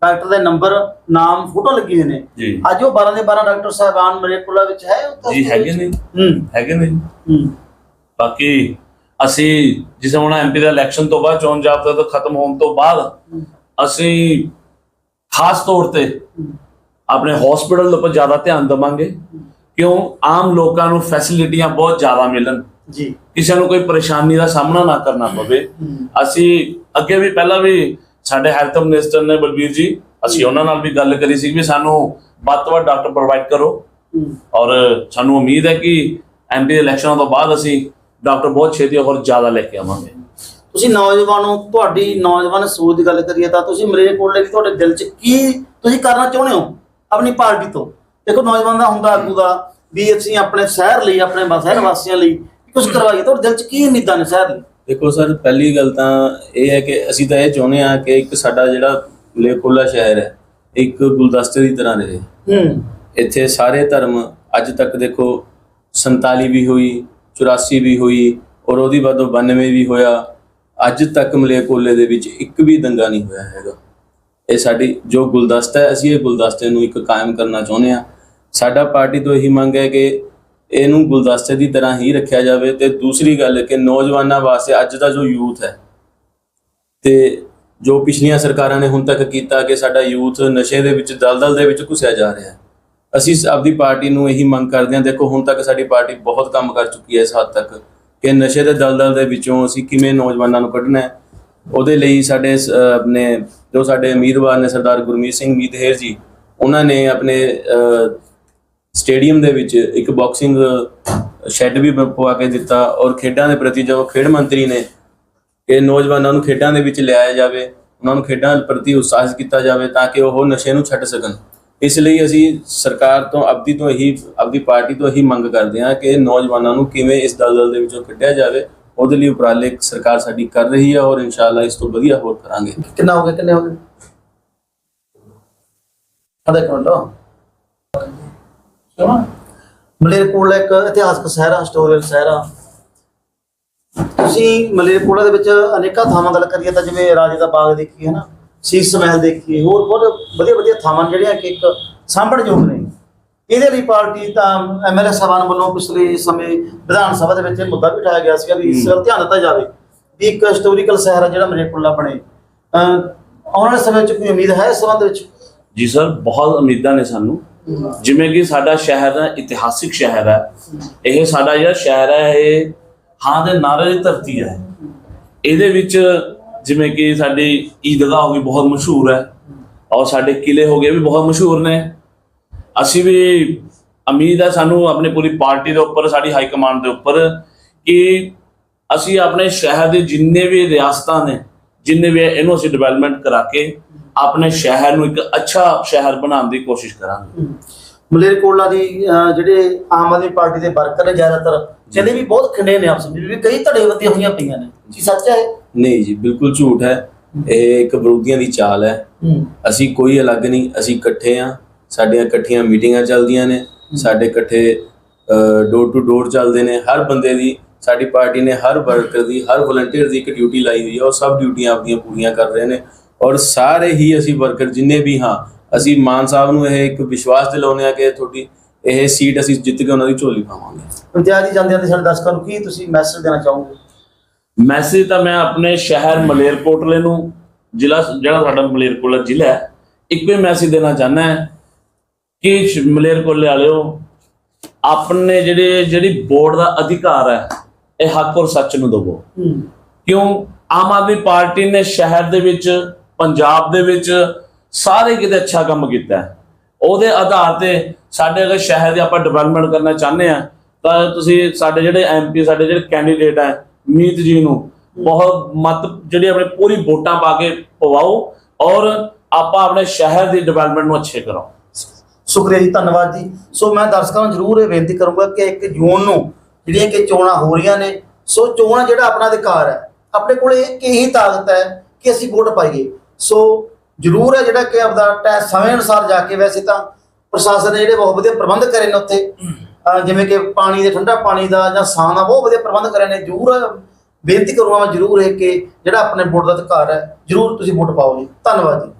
ਡਾਕਟਰ ਦੇ ਨੰਬਰ ਨਾਮ ਫੋਟੋ ਲੱਗੀ ਨੇ। ਜੀ। ਅੱਜ ਉਹ 12 ਦੇ 12 ਡਾਕਟਰ ਸਾਹਿਬਾਨ ਮਲੇਕੁਲਾ ਵਿੱਚ ਹੈ ਜੀ ਹੈਗੇ ਨੇ। ਹੂੰ। ਹੈਗੇ ਨੇ ਹੂੰ। ਬਾਕੀ ਅਸੀਂ ਜਿਸ ਹੁਣ ਐਮਪੀ ਦਾ ਇਲੈਕਸ਼ਨ ਤੋਂ ਬਾਅਦ ਚੋਣ ਜਾਬਤਾ ਤੋਂ ਖਤਮ ਹੋਣ ਤੋਂ ਬਾਅਦ ਅਸੀਂ ਖਾਸ ਤੌਰ ਤੇ ਆਪਣੇ ਹਸਪੀਟਲ ਦੇ ਉੱਪਰ ਜ਼ਿਆਦਾ ਧਿਆਨ ਦੇਵਾਂਗੇ। ਕਿਉਂ? ਆਮ ਲੋਕਾਂ ਨੂੰ ਫੈਸਿਲਿਟੀਆਂ ਬਹੁਤ ਜ਼ਿਆਦਾ ਮਿਲਣ। ਜੀ। ਕਿਸੇ ਨੂੰ ਕੋਈ ਪਰੇਸ਼ਾਨੀ ਦਾ ਸਾਹਮਣਾ ਨਾ ਕਰਨਾ ਪਵੇ। ਅਸੀਂ ਅੱਗੇ ਵੀ ਪਹਿਲਾਂ ਵੀ ਸਾਡੇ ਹੈਲਥ ਮਿਨਿਸਟਰ ਨੇ ਬਲਬੀਰ ਜੀ ਅਸੀਂ ਉਹਨਾਂ ਨਾਲ ਵੀ ਗੱਲ ਕਰੀ ਸੀ ਵੀ ਸਾਨੂੰ ਵੱਧ ਤੋਂ ਵੱਧ ਡਾਕਟਰ ਪ੍ਰੋਵਾਈਡ ਕਰੋ। ਔਰ ਸਾਨੂੰ ਉਮੀਦ ਹੈ ਕਿ ਐਮਪੀ ਇਲੈਕਸ਼ਨਾਂ ਤੋਂ ਬਾਅਦ ਅਸੀਂ ਡਾਕਟਰ ਬਹੁਤ ਛੇਤੀ ਹੋਰ ਜ਼ਿਆਦਾ ਲੈ ਕੇ ਆਵਾਂਗੇ। ਤੁਸੀਂ ਨੌਜਵਾਨੋ ਤੁਹਾਡੀ ਨੌਜਵਾਨ ਸੋਚ ਦੀ ਗੱਲ ਕਰੀਏ ਤਾਂ ਤੁਸੀਂ ਮਲੇਰਕੋਟਲੇ ਦੀ ਤੁਹਾਡੇ ਦਿਲ 'ਚ ਕੀ ਤੁਸੀਂ ਕਰਨਾ ਚਾਹੁੰਦੇ ਹੋ ਆਪਣੀ ਪਾਰਟੀ ਤੋਂ? ਦੇਖੋ ਨੌਜਵਾਨ ਦਾ ਹੁੰਦਾ ਆਗੂ ਦਾ ਵੀ ਅਸੀਂ ਆਪਣੇ ਸ਼ਹਿਰ ਲਈ ਆਪਣੇ ਸ਼ਹਿਰ ਵਾਸੀਆਂ ਲਈ ਕੁਝ ਕਰਵਾਈਏ ਤੁਹਾਡੇ ਦਿਲ 'ਚ ਕੀ ਉਮੀਦਾਂ ਨੇ ਸ਼ਹਿਰ ਲਈ? ਦੇਖੋ ਸਰ ਪਹਿਲੀ ਗੱਲ ਤਾਂ ਇਹ ਹੈ ਕਿ ਅਸੀਂ ਤਾਂ ਇਹ ਚਾਹੁੰਦੇ ਹਾਂ ਕਿ ਇੱਕ ਸਾਡਾ ਜਿਹੜਾ ਮਲੇਰਕੋਟਲਾ ਸ਼ਹਿਰ ਹੈ ਇੱਕ ਗੁਲਦਸਤੇ ਦੀ ਤਰ੍ਹਾਂ ਰਹੇ। ਹੂੰ। ਇੱਥੇ ਸਾਰੇ ਧਰਮ ਅੱਜ ਤੱਕ ਦੇਖੋ 47 ਵੀ ਹੋਈ 84 ਵੀ ਹੋਈ ਔਰ ਉਹਦੀ ਬਾਅਦੋਂ 92 ਵੀ ਹੋਇਆ। ਅੱਜ ਤੱਕ ਮਲੇਰਕੋਟਲੇ ਦੇ ਵਿੱਚ ਇੱਕ ਵੀ ਦੰਗਾ ਨਹੀਂ ਹੋਇਆ ਹੈਗਾ। ਇਹ ਸਾਡੀ ਜੋ ਗੁਲਦਸਤਾ ਹੈ ਅਸੀਂ ਇਹ ਗੁਲਦਸਤੇ ਨੂੰ ਇੱਕ ਕਾਇਮ ਕਰਨਾ ਚਾਹੁੰਦੇ ਹਾਂ। ਸਾਡਾ ਪਾਰਟੀ ਤੋਂ ਇਹੀ ਮੰਗ ਹੈ ਕਿ ਇਹਨੂੰ ਗੁਲਦਸਤੇ ਦੀ ਤਰ੍ਹਾਂ ਹੀ ਰੱਖਿਆ ਜਾਵੇ ਤੇ ਦੂਸਰੀ ਗੱਲ ਕਿ ਨੌਜਵਾਨਾਂ ਵਾਸਤੇ ਅੱਜ ਦਾ ਜੋ ਯੂਥ ਹੈ ਤੇ ਜੋ ਪਿਛਲੀਆਂ ਸਰਕਾਰਾਂ ਨੇ ਹੁਣ ਤੱਕ ਕੀਤਾ ਕਿ ਸਾਡਾ ਯੂਥ ਨਸ਼ੇ ਦੇ ਵਿੱਚ, ਦਲਦਲ ਦੇ ਵਿੱਚ ਘੁਸਿਆ ਜਾ ਰਿਹਾ ਹੈ। ਅਸੀਂ ਆਪਦੀ ਪਾਰਟੀ ਨੂੰ ਇਹੀ ਮੰਗ ਕਰਦੇ ਹਾਂ, ਦੇਖੋ ਹੁਣ ਤੱਕ ਸਾਡੀ ਪਾਰਟੀ ਬਹੁਤ ਕੰਮ ਕਰ ਚੁੱਕੀ ਹੈ ਇਸ ਹੱਦ ਤੱਕ ਕਿ ਨਸ਼ੇ ਦੇ ਦਲਦਲ ਦੇ ਵਿੱਚੋਂ ਅਸੀਂ ਕਿਵੇਂ ਨੌਜਵਾਨਾਂ ਨੂੰ ਕੱਢਣਾ ਹੈ। ਉਹਦੇ ਲਈ ਸਾਡੇ ਆਪਣੇ ਜੋ ਸਾਡੇ ਉਮੀਦਵਾਰ ਨੇ ਸਰਦਾਰ ਗੁਰਮੀਤ ਸਿੰਘ ਮੀਤਹੇਰ ਜੀ, ਉਹਨਾਂ ਨੇ ਆਪਣੇ ਸਟੇਡੀਅਮ ਦੇ ਵਿੱਚ ਇੱਕ ਬਾਕਸਿੰਗ ਸ਼ੈੱਡ ਵੀ ਪਵਾ ਕੇ ਦਿੱਤਾ ਔਰ ਖੇਡਾਂ ਦੇ ਪ੍ਰਤੀ ਜੋ ਖੇਡ ਮੰਤਰੀ ਨੇ ਕਿ ਨੌਜਵਾਨਾਂ ਨੂੰ ਖੇਡਾਂ ਦੇ ਵਿੱਚ ਲਿਆਇਆ ਜਾਵੇ, ਉਹਨਾਂ ਨੂੰ ਖੇਡਾਂ ਪ੍ਰਤੀ ਉਤਸ਼ਾਹਿਤ ਕੀਤਾ ਜਾਵੇ ਤਾਂ ਕਿ ਉਹ ਨਸ਼ੇ ਨੂੰ ਛੱਡ ਸਕਣ। ਇਸ ਲਈ ਅਸੀਂ ਸਰਕਾਰ ਤੋਂ, ਆਪਦੀ ਤੋਂ ਇਹੀ, ਆਪਦੀ ਪਾਰਟੀ ਤੋਂ ਇਹੀ ਮੰਗ ਕਰਦੇ ਹਾਂ ਕਿ ਨੌਜਵਾਨਾਂ ਨੂੰ ਕਿਵੇਂ ਇਸ ਦਲਦਲ ਦੇ ਵਿੱਚੋਂ ਕੱਢਿਆ ਜਾਵੇ, ਉਹਦੇ ਲਈ ਉਪਰਾਲੇ ਸਰਕਾਰ ਸਾਡੀ ਕਰ ਰਹੀ ਹੈ ਔਰ ਇਨਸ਼ਾਅੱਲਾ ਇਸ ਤੋਂ ਵਧੀਆ ਹੋਰ ਕਰਾਂਗੇ। ਕਿੰਨਾ ਹੋ ਗਿਆ, ਕਿੰਨੇ ਹੋ ਗਏ? ਆ ਦੇਖੋ ਲੋ ਮਲੇਰਕੋਟਲਾ ਇੱਕ ਇਤਿਹਾਸਕ ਸ਼ਹਿਰ ਆ ਹਿਸਟੋਰੀਅਲ ਸ਼ਹਿਰ ਆ। ਤੁਸੀਂ ਮਲੇਰਕੋਟਲਾ ਦੇ ਵਿੱਚ ਅਨੇਕਾਂ ਥਾਵਾਂ ਗੱਲ ਕਰੀਏ ਤਾਂ ਜਿਵੇਂ ਰਾਜੇ ਦਾ ਬਾਗ ਦੇਖੀਏ ਹੈ ਨਾ ਸੀਸ ਮਹਿਲ ਦੇਖੀਏ, ਹੋਰ ਬਹੁਤ ਵਧੀਆ ਵਧੀਆ ਥਾਵਾਂ ਜਿਹੜੀਆਂ ਕਿ ਇੱਕ ਸਾਂਭਣਯੋਗ ਨੇ। ਇਹਦੇ ਲਈ ਪਾਰਟੀ ਤਾਂ ਐਮਐਲਏ ਸਾਹਿਬਾਨ ਵੱਲੋਂ ਪਿਛਲੇ ਸਮੇਂ ਵਿਧਾਨ ਸਭਾ ਦੇ ਵਿੱਚ ਇਹ ਮੁੱਦਾ ਵੀ ਉਠਾਇਆ ਗਿਆ ਸੀਗਾ ਵੀ ਇਸ ਵੱਲ ਧਿਆਨ ਦਿੱਤਾ ਜਾਵੇ ਵੀ ਇੱਕ ਹਿਸਟੋਰੀਕਲ ਸ਼ਹਿਰ ਆ ਜਿਹੜਾ ਮਲੇਰਕੋਟਲਾ ਬਣੇ। ਅਹ ਆਉਣ ਵਾਲੇ ਸਮੇਂ ਵਿੱਚ ਕੋਈ ਉਮੀਦ ਹੈ ਇਸ ਸੰਬੰਧ ਵਿੱਚ? ਜੀ ਸਰ, ਬਹੁਤ ਉਮੀਦਾਂ ਨੇ ਸਾਨੂੰ। ਜਿਵੇਂ ਕਿ ਸਾਡਾ ਸ਼ਹਿਰ ਹੈ ਇਤਿਹਾਸਿਕ ਸ਼ਹਿਰ ਹੈ, ਇਹ ਸਾਡਾ ਜਿਹੜਾ ਸ਼ਹਿਰ ਹੈ, ਇਹ ਹਾਂ ਦੇ ਨਾਰੇ ਦੀ ਧਰਤੀ ਹੈ। ਇਹਦੇ ਵਿੱਚ ਜਿਵੇਂ ਕਿ ਸਾਡੀ ਈਦਗਾਹ ਹੋ ਗਈ ਬਹੁਤ ਮਸ਼ਹੂਰ ਹੈ ਔਰ ਸਾਡੇ ਕਿਲੇ ਹੋ ਗਏ ਵੀ ਬਹੁਤ ਮਸ਼ਹੂਰ ਨੇ। ਅਸੀਂ ਵੀ ਉਮੀਦ ਹੈ ਸਾਨੂੰ ਆਪਣੀ ਪੂਰੀ ਪਾਰਟੀ ਦੇ ਉੱਪਰ, ਸਾਡੀ ਹਾਈ ਕਮਾਂਡ ਦੇ ਉੱਪਰ ਕਿ ਅਸੀਂ ਆਪਣੇ ਸ਼ਹਿਰ ਦੇ ਜਿੰਨੇ ਵੀ ਰਿਆਸਤਾਂ ਨੇ, ਜਿੰਨੇ ਵੀ ਇਹਨੂੰ ਅਸੀਂ ਡਿਵੈਲਪਮੈਂਟ ਕਰਾ ਕੇ ਆਪਣੇ ਸ਼ਹਿਰ ਨੂੰ ਇੱਕ ਅੱਛਾ ਸ਼ਹਿਰ ਬਣਾਉਣ ਦੀ ਕੋਸ਼ਿਸ਼ ਕਰਾਂਗੇ। ਮਲੇਰਕੋਟਲਾ ਦੀ ਅਹ ਜਿਹੜੇ ਆਮ ਆਦਮੀ ਪਾਰਟੀ ਦੇ ਵਰਕਰ ਨੇ ਜ਼ਿਆਦਾਤਰ ਚਲੇ ਵੀ ਬਹੁਤ ਖੰਡੇ ਨੇ ਆਪਸ ਵਿੱਚ ਵੀ ਕਈ ਧੜੇਬੰਦੀਆਂ ਹੋਈਆਂ ਪਈਆਂ ਨੇ। ਕੀ ਸੱਚ ਹੈ ਨਹੀਂ ਜੀ ਬਿਲਕੁਲ ਝੂਠ ਹੈ। ਇਹ ਇੱਕ ਵਿਰੋਧੀਆਂ ਦੀ ਚਾਲ ਹੈ। ਹੂੰ ਅਸੀਂ ਕੋਈ ਅਲੱਗ ਨਹੀਂ ਅਸੀਂ ਇਕੱਠੇ ਆ ਸਾਡੀਆਂ ਇਕੱਠੀਆਂ ਮੀਟਿੰਗਾਂ ਚੱਲਦੀਆਂ ਨੇ। ਸਾਡੇ ਇਕੱਠੇ ਡੋਰ ਟੂ ਡੋਰ ਚੱਲਦੇ ਨੇ। ਹਰ ਬੰਦੇ ਦੀ ਸਾਡੀ ਪਾਰਟੀ ਨੇ ਹਰ ਵਰਕਰ ਦੀ ਹਰ ਵਲੰਟੀਅਰ ਦੀ ਇੱਕ ਡਿਊਟੀ ਲਾਈ ਹੋਈ ਹੈ। ਉਹ ਸਭ ਡਿਊਟੀਆਂ ਆਪਣੀਆਂ ਪੂਰੀਆਂ ਕਰ ਰਹੇ ਨੇ। ਔਰ ਸਾਰੇ ਹੀ ਅਸੀਂ ਵਰਕਰ ਜਿੰਨੇ ਵੀ ਹਾਂ ਅਸੀਂ ਮਾਨ ਸਾਹਿਬ ਨੂੰ ਇਹ ਇੱਕ ਵਿਸ਼ਵਾਸ ਦਿਲਾਉਂਦੇ ਆ ਕਿ ਤੁਹਾਡੀ ਇਹ ਸੀਟ ਅਸੀਂ ਜਿੱਤ ਕੇ ਉਹਨਾਂ ਦੀ ਝੋਲੀ ਪਾਵਾਂਗੇ। ਇੰਤਿਆਜ਼ ਜੀ ਜਾਂਦੇ ਜਾਂਦੇ ਸਾਡੇ ਦਰਸ਼ਕਾਂ ਨੂੰ ਕੀ ਤੁਸੀਂ ਮੈਸੇਜ ਦੇਣਾ ਚਾਹੋਗੇ? ਮੈਸੇਜ ਤਾਂ ਮੈਂ ਆਪਣੇ ਸ਼ਹਿਰ ਮਲੇਰਕੋਟਲੇ ਨੂੰ ਜ਼ਿਲ੍ਹਾ ਜਿਹੜਾ ਸਾਡਾ ਮਲੇਰਕੋਟਲਾ ਜ਼ਿਲ੍ਹਾ ਹੈ ਇੱਕੋ ਹੀ ਮੈਸੇਜ ਦੇਣਾ ਚਾਹੁੰਦਾ ਹੈ ਕਿ ਮਲੇਰਕੋਟਲੇ ਵਾਲਿਓ ਆਪਣੇ ਜਿਹੜੇ ਜਿਹੜੀ ਬੋਰਡ ਦਾ ਅਧਿਕਾਰ ਹੈ ਇਹ ਹੱਕ ਔਰ ਸੱਚ ਨੂੰ ਦਵੋ। ਕਿਉਂ? ਆਮ ਆਦਮੀ ਪਾਰਟੀ ਨੇ ਸ਼ਹਿਰ ਦੇ ਵਿੱਚ ਪੰਜਾਬ ਦੇ ਵਿੱਚ ਸਾਰੇ ਕਿਤੇ ਅੱਛਾ ਕੰਮ ਕੀਤਾ ਉਹਦੇ ਆਧਾਰ ਤੇ ਸਾਡੇ ਅਗਰ ਸ਼ਹਿਰ ਦੀ ਆਪਾਂ ਡਿਵੈਲਪਮੈਂਟ ਕਰਨਾ ਚਾਹੁੰਦੇ ਆ ਤਾਂ ਤੁਸੀਂ ਸਾਡੇ ਜਿਹੜੇ ਐਮਪੀ ਸਾਡੇ ਜਿਹੜੇ ਕੈਂਡੀਡੇਟ ਹੈ, ਮੀਤ ਜੀ ਨੂੰ ਬਹੁਤ ਮਤ ਜਿਹੜੀ ਆਪਣੇ ਪੂਰੀ ਵੋਟਾਂ ਪਾ ਕੇ ਪਵਾਓ ਔਰ ਆਪਾਂ ਆਪਣੇ ਸ਼ਹਿਰ ਦੀ ਡਿਵੈਲਪਮੈਂਟ ਨੂੰ ਅੱਛੇ ਕਰਾਓ। ਸ਼ੁਕਰੀਆ ਜੀ, ਧੰਨਵਾਦ ਜੀ। ਸੋ ਮੈਂ ਦਰਸ਼ਕਾਂ ਨੂੰ ਜ਼ਰੂਰ ਇਹ ਬੇਨਤੀ ਕਰੂੰਗਾ ਕਿ ਇੱਕ ਜੂਨ ਨੂੰ ਜਿਹੜੀਆਂ ਕਿ ਚੋਣਾਂ ਹੋ ਰਹੀਆਂ ਨੇ, ਸੋ ਚੋਣ ਜਿਹੜਾ ਆਪਣਾ ਅਧਿਕਾਰ ਹੈ, ਆਪਣੇ ਕੋਲ ਇੱਕ ਇਹੀ ਤਾਕਤ ਹੈ ਕਿ ਅਸੀਂ ਵੋਟ ਪਾਈਏ। ਸੋ ਜ਼ਰੂਰ ਹੈ ਜਿਹੜਾ ਕਿ ਆਪਦਾ ਟੈ ਸਮੇਂ ਅਨੁਸਾਰ ਜਾ ਕੇ ਵੈਸੇ ਤਾਂ ਪ੍ਰਸ਼ਾਸਨ ਨੇ ਜਿਹੜੇ ਬਹੁਤ ਵਧੀਆ ਪ੍ਰਬੰਧ ਕਰੇ ਨੇ ਉੱਥੇ ਜਿਵੇਂ ਕਿ ਪਾਣੀ ਦੇ ਠੰਡਾ ਪਾਣੀ ਦਾ ਜਾਂ ਸਾਂ ਦਾ ਬਹੁਤ ਵਧੀਆ ਪ੍ਰਬੰਧ ਕਰੇ ਨੇ, ਜ਼ਰੂਰ ਬੇਨਤੀ ਕਰੂੰਗਾ ਮੈਂ ਜ਼ਰੂਰ ਹੈ ਕਿ ਜਿਹੜਾ ਆਪਣੇ ਵੋਟ ਦਾ ਅਧਿਕਾਰ ਹੈ, ਜ਼ਰੂਰ ਤੁਸੀਂ ਵੋਟ ਪਾਓ ਜੀ। ਧੰਨਵਾਦ ਜੀ।